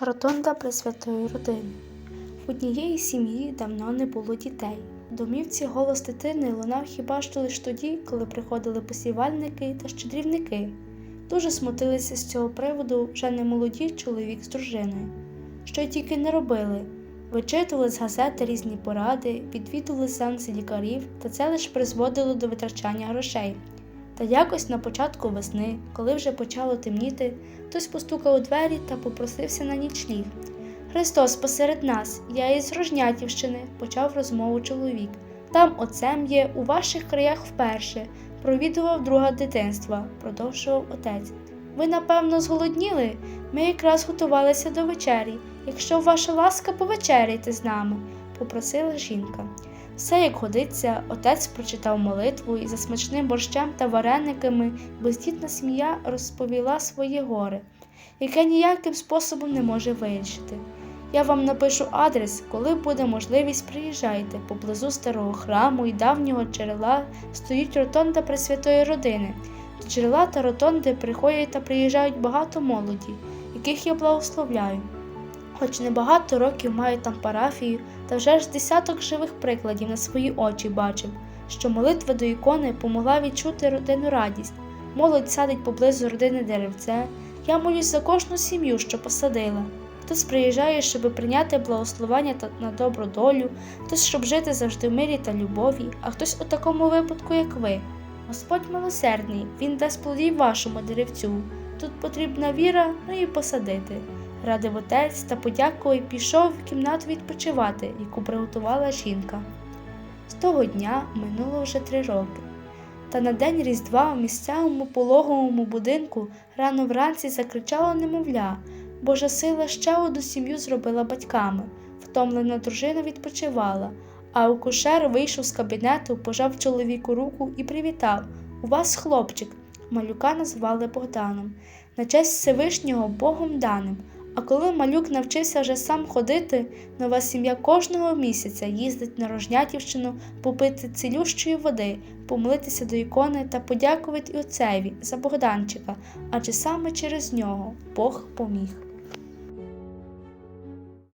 Ротонда Пресвятої родини. Однієї сім'ї давно не було дітей. В домівці голос дитини лунав хіба що лиш тоді, коли приходили посівальники та щедрівники. Дуже смутилися з цього приводу вже немолоді чоловік з дружиною. Що й тільки не робили. Вичитували з газети різні поради, відвідували сеанси лікарів, та це лише призводило до витрачання грошей. Та якось на початку весни, коли вже почало темніти, хтось постукав у двері та попросився на нічліг. Христос посеред нас, я із Рожнятівщини, почав розмову чоловік. Там отцем є у ваших краях вперше, провідував друга дитинства, продовжував отець. Ви, напевно, зголодніли? Ми якраз готувалися до вечері. Якщо ваша ласка, повечеряйте з нами, попросила жінка. Все як годиться, отець прочитав молитву і за смачним борщем та варениками бездітна сім'я розповіла своє горе, яке ніяким способом не може вирішити. Я вам напишу адрес, коли буде можливість, приїжджайте. Поблизу старого храму і давнього джерела стоїть ротонда Пресвятої родини. До джерела та ротонди приходять та приїжджають багато молоді, яких я благословляю. Хоч небагато років маю там парафію, та вже ж десяток живих прикладів на свої очі бачив, що молитва до ікони помогла відчути родину радість. Молодь садить поблизу родини деревце. Я молюсь за кожну сім'ю, що посадила. Хтось приїжджає, щоб прийняти благословення та на добру долю, хтось, щоб жити завжди в мирі та любові, а хтось у такому випадку, як ви. Господь милосердний, Він дасть плодів вашому деревцю. Тут потрібна віра, ну і посадити. Радив отець та подякував і пішов в кімнату відпочивати, яку приготувала жінка. З того дня минуло вже три роки. Та на день Різдва у місцевому пологовому будинку рано вранці закричала немовля. Божа сила ще одну сім'ю зробила батьками. Втомлена дружина відпочивала, а акушер вийшов з кабінету, пожав чоловіку руку і привітав У вас хлопчик. Малюка назвали Богданом, на честь Всевишнього Богом даним. А коли малюк навчився вже сам ходити, нова сім'я кожного місяця їздить на Рожнятівщину попити цілющої води, помилитися до ікони та подякувати отцеві за Богданчика, адже саме через нього Бог поміг.